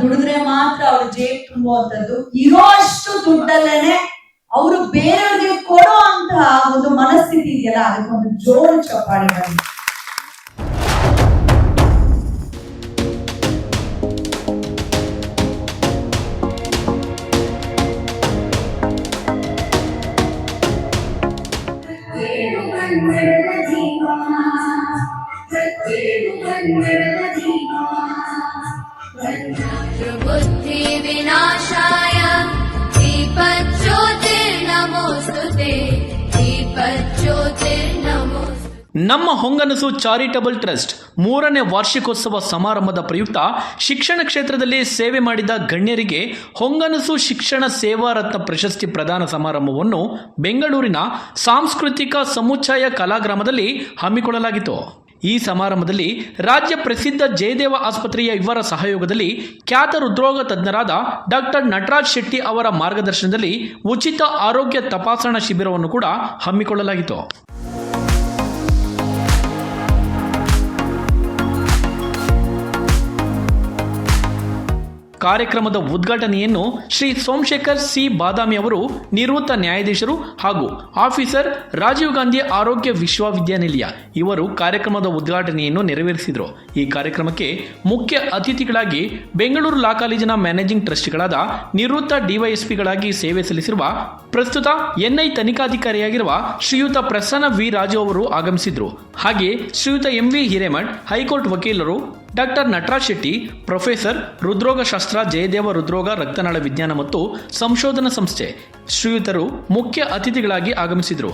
ದುಡಿದ್ರೆ ಮಾತ್ರ ಅವ್ರ ಜೇಬ್ ತುಂಬುವಂತದ್ದು ಇರೋಷ್ಟು ದುಡ್ಡಲ್ಲೇನೆ ಅವರು ಬೇರೆಯವ್ರಿಗೆ ಕೊಡೋ ಅಂತಹ ಒಂದು ಮನಸ್ಥಿತಿ ಇದೆಯಲ್ಲ ಅದಕ್ಕೊಂದು ಜೋರು ಚಪ್ಪಾಳೆ ಜೀವ बुद्धि विनाशाय दीपज्योतिर्नमोऽस्तु ते दीपज्योतिर्नमोऽस्तु ನಮ್ಮ ಹೊಂಗನಸು ಚಾರಿಟಬಲ್ ಟ್ರಸ್ಟ್ ಮೂರನೇ ವಾರ್ಷಿಕೋತ್ಸವ ಸಮಾರಂಭದ ಪ್ರಯುಕ್ತ ಶಿಕ್ಷಣ ಕ್ಷೇತ್ರದಲ್ಲಿ ಸೇವೆ ಮಾಡಿದ ಗಣ್ಯರಿಗೆ ಹೊಂಗನಸು ಶಿಕ್ಷಣ ಸೇವಾ ರತ್ನ ಪ್ರಶಸ್ತಿ ಪ್ರದಾನ ಸಮಾರಂಭವನ್ನು ಬೆಂಗಳೂರಿನ ಸಾಂಸ್ಕೃತಿಕ ಸಮುಚ್ಚಯ ಕಲಾಗ್ರಾಮದಲ್ಲಿ ಹಮ್ಮಿಕೊಳ್ಳಲಾಗಿತ್ತು ಈ ಸಮಾರಂಭದಲ್ಲಿ ರಾಜ್ಯ ಪ್ರಸಿದ್ಧ ಜಯದೇವ ಆಸ್ಪತ್ರೆಯ ಇವರ ಸಹಯೋಗದಲ್ಲಿ ಖ್ಯಾತ ಹೃದ್ರೋಗ ತಜ್ಞರಾದ ಡಾಕ್ಟರ್ ನಟರಾಜ್ ಶೆಟ್ಟಿ ಅವರ ಮಾರ್ಗದರ್ಶನದಲ್ಲಿ ಉಚಿತ ಆರೋಗ್ಯ ತಪಾಸಣಾ ಶಿಬಿರವನ್ನು ಕೂಡ ಹಮ್ಮಿಕೊಳ್ಳಲಾಗಿತ್ತು. ಕಾರ್ಯಕ್ರಮದ ಉದ್ಘಾಟನೆಯನ್ನು ಶ್ರೀ ಸೋಮಶೇಖರ್ ಸಿ. ಬಾದಾಮಿ ಅವರು ನಿವೃತ್ತ ನ್ಯಾಯಾಧೀಶರು ಹಾಗೂ ಆಫೀಸರ್ ರಾಜೀವ್ ಗಾಂಧಿ ಆರೋಗ್ಯ ವಿಶ್ವವಿದ್ಯಾನಿಲಯ ಇವರು ಕಾರ್ಯಕ್ರಮದ ಉದ್ಘಾಟನೆಯನ್ನು ನೆರವೇರಿಸಿದರು. ಈ ಕಾರ್ಯಕ್ರಮಕ್ಕೆ ಮುಖ್ಯ ಅತಿಥಿಗಳಾಗಿ ಬೆಂಗಳೂರು ಲಾ ಕಾಲೇಜಿನ ಮ್ಯಾನೇಜಿಂಗ್ ಟ್ರಸ್ಟ್ಗಳಾದ ನಿವೃತ್ತ ಡಿವೈಎಸ್ಪಿಗಳಾಗಿ ಸೇವೆ ಸಲ್ಲಿಸಿರುವ ಪ್ರಸ್ತುತ ಎನ್ಐ ತನಿಖಾಧಿಕಾರಿಯಾಗಿರುವ ಶ್ರೀಯುತ ಪ್ರಸನ್ನ ವಿ. ರಾಜು ಅವರು ಆಗಮಿಸಿದ್ರು ಹಾಗೆ ಶ್ರೀಯುತ M. V. Hiremath, high court ವಕೀಲರು ಡಾಕ್ಟರ್ ನಟರಾಜ್ ಶೆಟ್ಟಿ, ಪ್ರೊಫೆಸರ್ ಹೃದ್ರೋಗಶಾಸ್ತ್ರ ಜಯದೇವ ರುದ್ರೋಗ ರಕ್ತನಾಳ ವಿಜ್ಞಾನ ಮತ್ತು ಸಂಶೋಧನಾ ಸಂಸ್ಥೆ ಶ್ರೀಯುತರು ಮುಖ್ಯ ಅತಿಥಿಗಳಾಗಿ ಆಗಮಿಸಿದರು.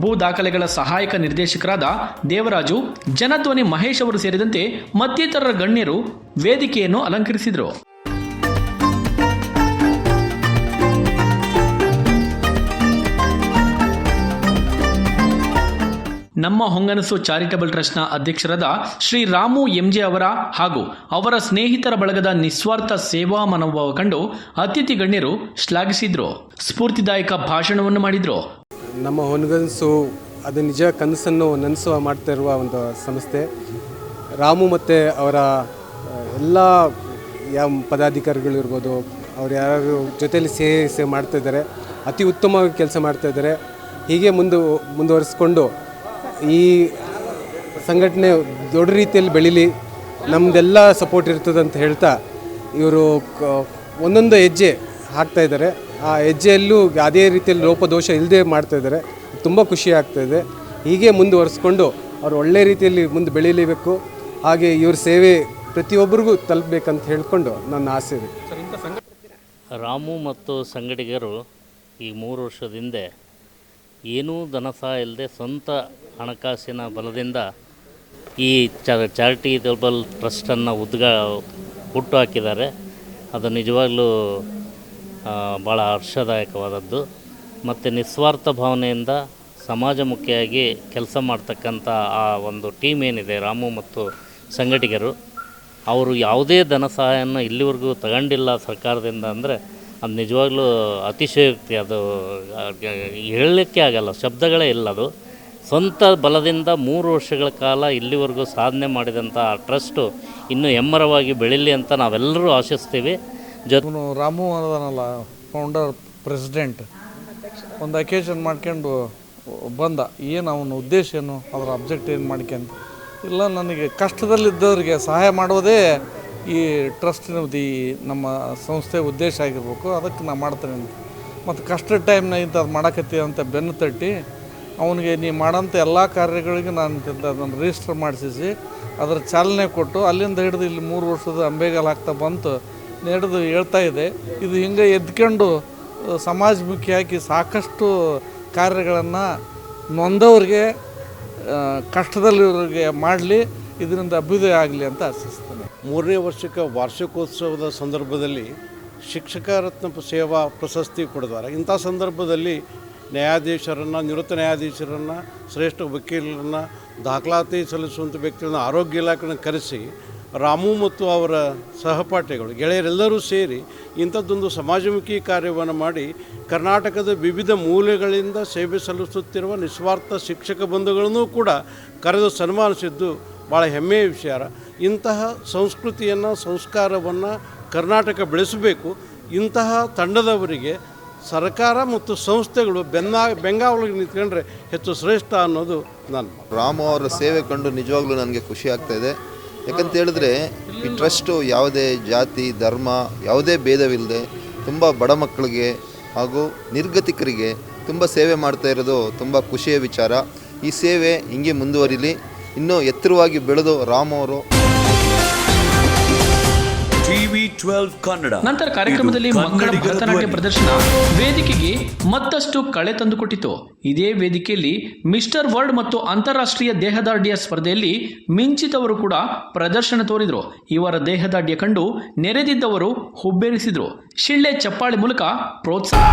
ಭೂ ದಾಖಲೆಗಳ ಸಹಾಯಕ ನಿರ್ದೇಶಕರಾದ ದೇವರಾಜು, ಜನಧ್ವನಿ ಮಹೇಶ್ ಅವರು ಸೇರಿದಂತೆ ಮತ್ತಿತರರ ಗಣ್ಯರು ವೇದಿಕೆಯನ್ನು ಅಲಂಕರಿಸಿದರು. ನಮ್ಮ ಹೊಂಗನಸು ಚಾರಿಟಬಲ್ ಟ್ರಸ್ಟ್ನ ಅಧ್ಯಕ್ಷರಾದ ಶ್ರೀ ರಾಮು ಎಂಜೆ ಅವರ ಹಾಗೂ ಅವರ ಸ್ನೇಹಿತರ ಬಳಗದ ನಿಸ್ವಾರ್ಥ ಸೇವಾ ಮನೋಭಾವ ಕಂಡು ಅತಿಥಿ ಗಣ್ಯರು ಶ್ಲಾಘಿಸಿದ್ರು. ಸ್ಫೂರ್ತಿದಾಯಕ ಭಾಷಣವನ್ನು ಮಾಡಿದ್ರು. ನಮ್ಮ ಹೊಂಗನಸು, ಅದು ನಿಜ ಕನಸನ್ನು ನನಸುವ ಮಾಡ್ತಾ ಇರುವ ಒಂದು ಸಂಸ್ಥೆ. ರಾಮು ಮತ್ತು ಅವರ ಎಲ್ಲ ಯಾವ ಪದಾಧಿಕಾರಿಗಳಿರ್ಬೋದು ಅವ್ರು ಯಾರು ಜೊತೆಯಲ್ಲಿ ಸೇವೆ ಮಾಡ್ತಾ ಇದ್ದಾರೆ. ಅತಿ ಉತ್ತಮವಾಗಿ ಕೆಲಸ ಮಾಡ್ತಾ ಇದ್ದಾರೆ. ಹೀಗೆ ಮುಂದು, ಮುಂದುವರಿಸ್ಕೊಂಡು ಈ ಸಂಘಟನೆ ದೊಡ್ಡ ರೀತಿಯಲ್ಲಿ ಬೆಳೀಲಿ ನಮ್ಮದೆಲ್ಲ ಸಪೋರ್ಟ್ ಇರ್ತದೆ ಅಂತ ಹೇಳ್ತಾ ಇವರು ಒಂದೊಂದು ಹೆಜ್ಜೆ ಹಾಕ್ತಾ ಇದ್ದಾರೆ. ಆ ಹೆಜ್ಜೆಯಲ್ಲೂ ಅದೇ ರೀತಿಯಲ್ಲಿ ಲೋಪದೋಷ ಇಲ್ಲದೆ ಮಾಡ್ತಾ ಇದ್ದಾರೆ. ತುಂಬ ಖುಷಿ ಆಗ್ತಾ ಇದೆ. ಹೀಗೆ ಮುಂದುವರಿಸ್ಕೊಂಡು ಅವರು ಒಳ್ಳೆ ರೀತಿಯಲ್ಲಿ ಮುಂದೆ ಬೆಳೀಲೇಬೇಕು. ಹಾಗೆ ಇವ್ರ ಸೇವೆ ಪ್ರತಿಯೊಬ್ಬರಿಗೂ ತಲುಪಬೇಕಂತ ಹೇಳ್ಕೊಂಡು ನನ್ನ ಆಸೆ ಇದೆ. ರಾಮು ಮತ್ತು ಸಂಗಡಿಗರು ಈ ಮೂರು ವರ್ಷದ ಹಿಂದೆ ಏನೂ ಧನ ಸಹ ಇಲ್ಲದೆ ಸ್ವಂತ ಹಣಕಾಸಿನ ಬಲದಿಂದ ಈ ಚಾರಿಟೇಬಲ್ ಟ್ರಸ್ಟನ್ನು ಉದ್ಗ ಹುಟ್ಟು ಹಾಕಿದ್ದಾರೆ. ಅದು ನಿಜವಾಗಲೂ ಭಾಳ ಹರ್ಷದಾಯಕವಾದದ್ದು. ಮತ್ತು ನಿಸ್ವಾರ್ಥ ಭಾವನೆಯಿಂದ ಸಮಾಜಮುಖಿಯಾಗಿ ಕೆಲಸ ಮಾಡ್ತಕ್ಕಂಥ ಆ ಒಂದು ಟೀಮ್ ಏನಿದೆ, ರಾಮು ಮತ್ತು ಸಂಘಟಿಗರು, ಅವರು ಯಾವುದೇ ಧನ ಸಹಾಯವನ್ನು ಇಲ್ಲಿವರೆಗೂ ತಗೊಂಡಿಲ್ಲ ಸರ್ಕಾರದಿಂದ ಅಂದರೆ ಅದು ನಿಜವಾಗ್ಲೂ ಅತಿಶಯೋಕ್ತಿ. ಅದು ಹೇಳಲಿಕ್ಕೆ ಆಗಲ್ಲ, ಶಬ್ದಗಳೇ ಇಲ್ಲ ಅದು. ಸ್ವಂತ ಬಲದಿಂದ ಮೂರು ವರ್ಷಗಳ ಕಾಲ ಇಲ್ಲಿವರೆಗೂ ಸಾಧನೆ ಮಾಡಿದಂಥ ಆ ಟ್ರಸ್ಟು ಇನ್ನೂ ಹೆಮ್ಮರವಾಗಿ ಬೆಳೀಲಿ ಅಂತ ನಾವೆಲ್ಲರೂ ಆಶಿಸ್ತೀವಿ. ಜೊತೆ ರಾಮು ಅದನಲ್ಲ ಫೌಂಡರ್ ಪ್ರೆಸಿಡೆಂಟ್ ಒಂದು ಅಕೇಶನ್ ಮಾಡ್ಕೊಂಡು ಬಂದ, ಏನು ಅವನ ಉದ್ದೇಶ ಏನು, ಅದರ ಅಬ್ಜೆಕ್ಟ್ ಏನು ಮಾಡ್ಕೊಂಡು ಇಲ್ಲ, ನನಗೆ ಕಷ್ಟದಲ್ಲಿದ್ದವರಿಗೆ ಸಹಾಯ ಮಾಡೋದೇ ಈ ಟ್ರಸ್ಟಿನದು ಈ ನಮ್ಮ ಸಂಸ್ಥೆ ಉದ್ದೇಶ ಆಗಿರ್ಬೇಕು, ಅದಕ್ಕೆ ನಾನು ಮಾಡ್ತೇನೆ ಅಂತ. ಮತ್ತು ಕಷ್ಟದ ಟೈಮ್ನಾಗ ಇಂಥದ್ದು ಮಾಡಕತ್ತಿ ಅಂತ ಬೆನ್ನು ತಟ್ಟಿ, ಅವನಿಗೆ ನೀ ಮಾಡೋಂಥ ಎಲ್ಲ ಕಾರ್ಯಗಳಿಗೆ ನಾನು ಅದನ್ನು ರಿಜಿಸ್ಟರ್ ಮಾಡಿಸಿ ಅದರ ಚಾಲನೆ ಕೊಟ್ಟು, ಅಲ್ಲಿಂದ ಹಿಡಿದು ಇಲ್ಲಿ ಮೂರು ವರ್ಷದ ಅಂಬೇಗಾಲ ಆಗ್ತಾ ಬಂತು ನಡೆದು ಹೇಳ್ತಾ ಇದೆ ಇದು ಹಿಂಗೆ ಎದ್ಕೊಂಡು ಸಮಾಜಮುಖಿಯಾಗಿ ಸಾಕಷ್ಟು ಕಾರ್ಯಗಳನ್ನು ನೊಂದವ್ರಿಗೆ ಕಷ್ಟದಲ್ಲಿರೋರಿಗೆ ಮಾಡಲಿ. ಇದರಿಂದ ಅಭ್ಯುದಯ ಆಗಲಿ ಅಂತ ಆಶಿಸ್ತೇನೆ. ಮೂರನೇ ವರ್ಷಕ್ಕೆ ವಾರ್ಷಿಕೋತ್ಸವದ ಸಂದರ್ಭದಲ್ಲಿ ಶಿಕ್ಷಕ ರತ್ನ ಸೇವಾ ಪ್ರಶಸ್ತಿ ಕೊಡಿದ್ದಾರೆ ಇಂಥ ಸಂದರ್ಭದಲ್ಲಿ ನ್ಯಾಯಾಧೀಶರನ್ನು, ನಿವೃತ್ತ ನ್ಯಾಯಾಧೀಶರನ್ನು, ಶ್ರೇಷ್ಠ ವಕೀಲರನ್ನು, ದಾಖಲಾತಿ ಸಲ್ಲಿಸುವಂಥ ವ್ಯಕ್ತಿಗಳನ್ನು ಆರೋಗ್ಯ ಇಲಾಖೆಯನ್ನು ಕರೆಸಿ ರಾಮು ಮತ್ತು ಅವರ ಸಹಪಾಠಿಗಳು, ಗೆಳೆಯರೆಲ್ಲರೂ ಸೇರಿ ಇಂಥದ್ದೊಂದು ಸಮಾಜಮುಖಿ ಕಾರ್ಯವನ್ನು ಮಾಡಿ ಕರ್ನಾಟಕದ ವಿವಿಧ ಮೂಲೆಗಳಿಂದ ಸೇವೆ ಸಲ್ಲಿಸುತ್ತಿರುವ ನಿಸ್ವಾರ್ಥ ಶಿಕ್ಷಕ ಬಂಧುಗಳನ್ನೂ ಕೂಡ ಕರೆದು ಸನ್ಮಾನಿಸಿದ್ದು ಭಾಳ ಹೆಮ್ಮೆಯ ವಿಚಾರ ಇಂತಹ ಸಂಸ್ಕೃತಿಯನ್ನು, ಸಂಸ್ಕಾರವನ್ನು ಕರ್ನಾಟಕ ಬೆಳೆಸಬೇಕು. ಇಂತಹ ತಂಡದವರಿಗೆ ಸರ್ಕಾರ ಮತ್ತು ಸಂಸ್ಥೆಗಳು ಬೆನ್ನ, ಬೆಂಗಾವಲಿಗೆ ನಿಂತ್ಕೊಂಡ್ರೆ ಹೆಚ್ಚು ಶ್ರೇಷ್ಠ ಅನ್ನೋದು ನನ್ನ ರಾಮ ಅವರ ಸೇವೆ ಕಂಡು ನಿಜವಾಗ್ಲೂ ನನಗೆ ಖುಷಿ ಆಗ್ತಾ ಇದೆ. ಯಾಕಂತ ಹೇಳಿದ್ರೆ, ಈ ಟ್ರಸ್ಟು ಯಾವುದೇ ಜಾತಿ, ಧರ್ಮ, ಯಾವುದೇ ಭೇದವಿಲ್ಲದೆ ತುಂಬ ಬಡ ಮಕ್ಕಳಿಗೆ ಹಾಗೂ ನಿರ್ಗತಿಕರಿಗೆ ತುಂಬ ಸೇವೆ ಮಾಡ್ತಾ ಇರೋದು ತುಂಬ ಖುಷಿಯ ವಿಚಾರ. ಈ ಸೇವೆ ಹಿಂಗೆ ಮುಂದುವರಿಲಿ. ಇನ್ನೂ ಎತ್ತರವಾಗಿ ಬೆಳೆದು ರಾಮ್ ಅವರು ಟಿವಿ ಟ್ವೆಲ್ವ್ ಕನ್ನಡ. ನಂತರ ಕಾರ್ಯಕ್ರಮದಲ್ಲಿ ಮಕ್ಕಳ ಭರತನಾಟ್ಯ ಪ್ರದರ್ಶನ. ವೇದಿಕೆಗೆ ಮತ್ತಷ್ಟು ಕಳೆ ತಂದುಕೊಟ್ಟಿತು. ಇದೇ ವೇದಿಕೆಯಲ್ಲಿ ಮಿಸ್ಟರ್ ವರ್ಲ್ಡ್ ಮತ್ತು ಅಂತಾರಾಷ್ಟ್ರೀಯ ದೇಹದಾಢ್ಯ ಸ್ಪರ್ಧೆಯಲ್ಲಿ ಮಿಂಚಿತವರು ಕೂಡ ಪ್ರದರ್ಶನ ತೋರಿದ್ರು. ಇವರ ದೇಹದಾಢ್ಯ ಕಂಡು ನೆರೆದಿದ್ದವರು ಹುಬ್ಬೇರಿಸಿದ್ರು. ಶಿಳ್ಳೆ ಚಪ್ಪಾಳೆ ಮೂಲಕ ಪ್ರೋತ್ಸಾಹ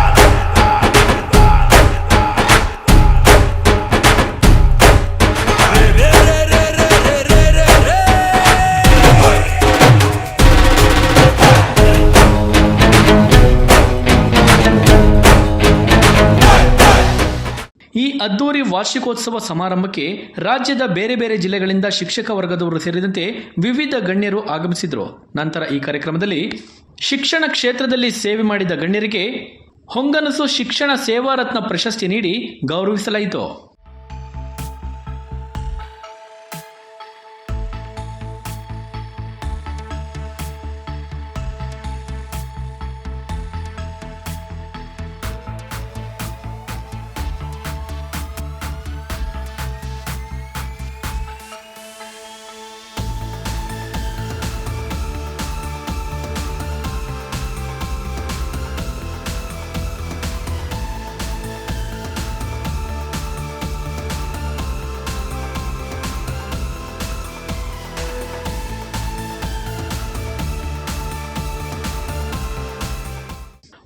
ಅದ್ದೂರಿ ವಾರ್ಷಿಕೋತ್ಸವ ಸಮಾರಂಭಕ್ಕೆ ರಾಜ್ಯದ ಬೇರೆ ಬೇರೆ ಜಿಲ್ಲೆಗಳಿಂದ ಶಿಕ್ಷಕ ವರ್ಗದವರು ಸೇರಿದಂತೆ ವಿವಿಧ ಗಣ್ಯರು ಆಗಮಿಸಿದರು. ನಂತರ ಈ ಕಾರ್ಯಕ್ರಮದಲ್ಲಿ ಶಿಕ್ಷಣ ಕ್ಷೇತ್ರದಲ್ಲಿ ಸೇವೆ ಮಾಡಿದ ಗಣ್ಯರಿಗೆ ಹೊಂಗನಸು ಶಿಕ್ಷಣ ಸೇವಾರತ್ನ ಪ್ರಶಸ್ತಿ ನೀಡಿ ಗೌರವಿಸಲಾಯಿತು.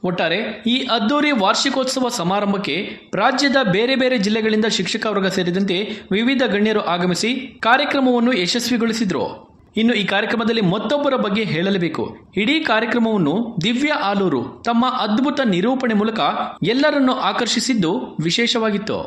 ಒಟ್ಟಾರೆ ಈ ಅದ್ದೂರಿ ವಾರ್ಷಿಕೋತ್ಸವ ಸಮಾರಂಭಕ್ಕೆ ರಾಜ್ಯದ ಬೇರೆ ಬೇರೆ ಜಿಲ್ಲೆಗಳಿಂದ ಶಿಕ್ಷಕ ವರ್ಗ ಸೇರಿದಂತೆ ವಿವಿಧ ಗಣ್ಯರು ಆಗಮಿಸಿ ಕಾರ್ಯಕ್ರಮವನ್ನು ಯಶಸ್ವಿಗೊಳಿಸಿದರು. ಇನ್ನು ಈ ಕಾರ್ಯಕ್ರಮದಲ್ಲಿ ಮತ್ತೊಬ್ಬರ ಬಗ್ಗೆ ಹೇಳಲೇಬೇಕು. ಇಡೀ ಕಾರ್ಯಕ್ರಮವನ್ನು ದಿವ್ಯ ಆಲೂರು ತಮ್ಮ ಅದ್ಭುತ ನಿರೂಪಣೆ ಮೂಲಕ ಎಲ್ಲರನ್ನು ಆಕರ್ಷಿಸಿದ್ದು ವಿಶೇಷವಾಗಿತ್ತು.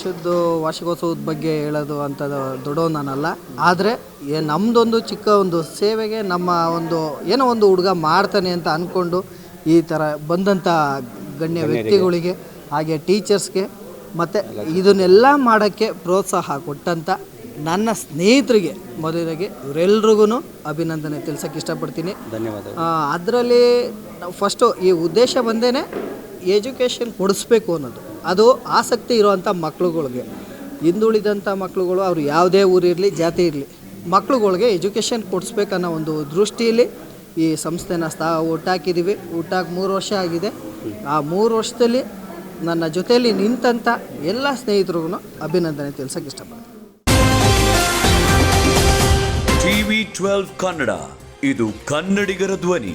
ವರ್ಷದ್ದು ವಾರ್ಷಿಕೋತ್ಸವದ ಬಗ್ಗೆ ಹೇಳೋದು ಅಂತ ದೊಡ್ಡವನು ನಾನಲ್ಲ ಆದರೆ ನಮ್ಮದೊಂದು ಚಿಕ್ಕ ಒಂದು ಸೇವೆಗೆ ನಮ್ಮ ಒಂದು ಏನೋ ಒಂದು ಹುಡುಗ ಮಾಡ್ತಾನೆ ಅಂತ ಅಂದ್ಕೊಂಡು ಈ ಥರ ಬಂದಂಥ ಗಣ್ಯ ವ್ಯಕ್ತಿಗಳಿಗೆ ಹಾಗೆ ಟೀಚರ್ಸ್ಗೆ ಮತ್ತು ಇದನ್ನೆಲ್ಲ ಮಾಡೋಕ್ಕೆ ಪ್ರೋತ್ಸಾಹ ಕೊಟ್ಟಂಥ ನನ್ನ ಸ್ನೇಹಿತರಿಗೆ ಮೊದಲಿಗೆ ಇವರೆಲ್ರಿಗೂ ಅಭಿನಂದನೆ ತಿಳ್ಸೋಕ್ಕೆ ಇಷ್ಟಪಡ್ತೀನಿ. ಧನ್ಯವಾದ ಅದರಲ್ಲಿ ನಾವು ಫಸ್ಟು ಈ ಉದ್ದೇಶ ಬಂದೇ ಎಜುಕೇಷನ್ ಕೊಡಿಸ್ಬೇಕು ಅನ್ನೋದು. ಅದು ಆಸಕ್ತಿ ಇರುವಂಥ ಮಕ್ಳುಗಳಿಗೆ. ಹಿಂದುಳಿದಂಥ ಮಕ್ಳುಗಳು ಅವರು ಯಾವುದೇ ಊರಿರಲಿ ಜಾತಿ ಇರಲಿ, ಮಕ್ಳುಗಳಿಗೆ ಎಜುಕೇಷನ್ ಕೊಡಿಸ್ಬೇಕನ್ನೋ ಒಂದು ದೃಷ್ಟಿಯಲ್ಲಿ ಈ ಸಂಸ್ಥೆನ ಸ್ಥಾ ಒಟ್ಟಾಕಿದ್ದೀವಿ ಹುಟ್ಟಾಕಿ ಮೂರು ವರ್ಷ ಆಗಿದೆ. ಆ ಮೂರು ವರ್ಷದಲ್ಲಿ ನನ್ನ ಜೊತೆಯಲ್ಲಿ ನಿಂತಂಥ ಎಲ್ಲ ಸ್ನೇಹಿತರಿಗೂ ಅಭಿನಂದನೆ ತಿಳಿಸೋಕೆ ಇಷ್ಟಪಡ್ತೀನಿ. ಟಿವಿ ಟ್ವೆಲ್ವ್ ಕನ್ನಡ, ಇದು ಕನ್ನಡಿಗರ ಧ್ವನಿ.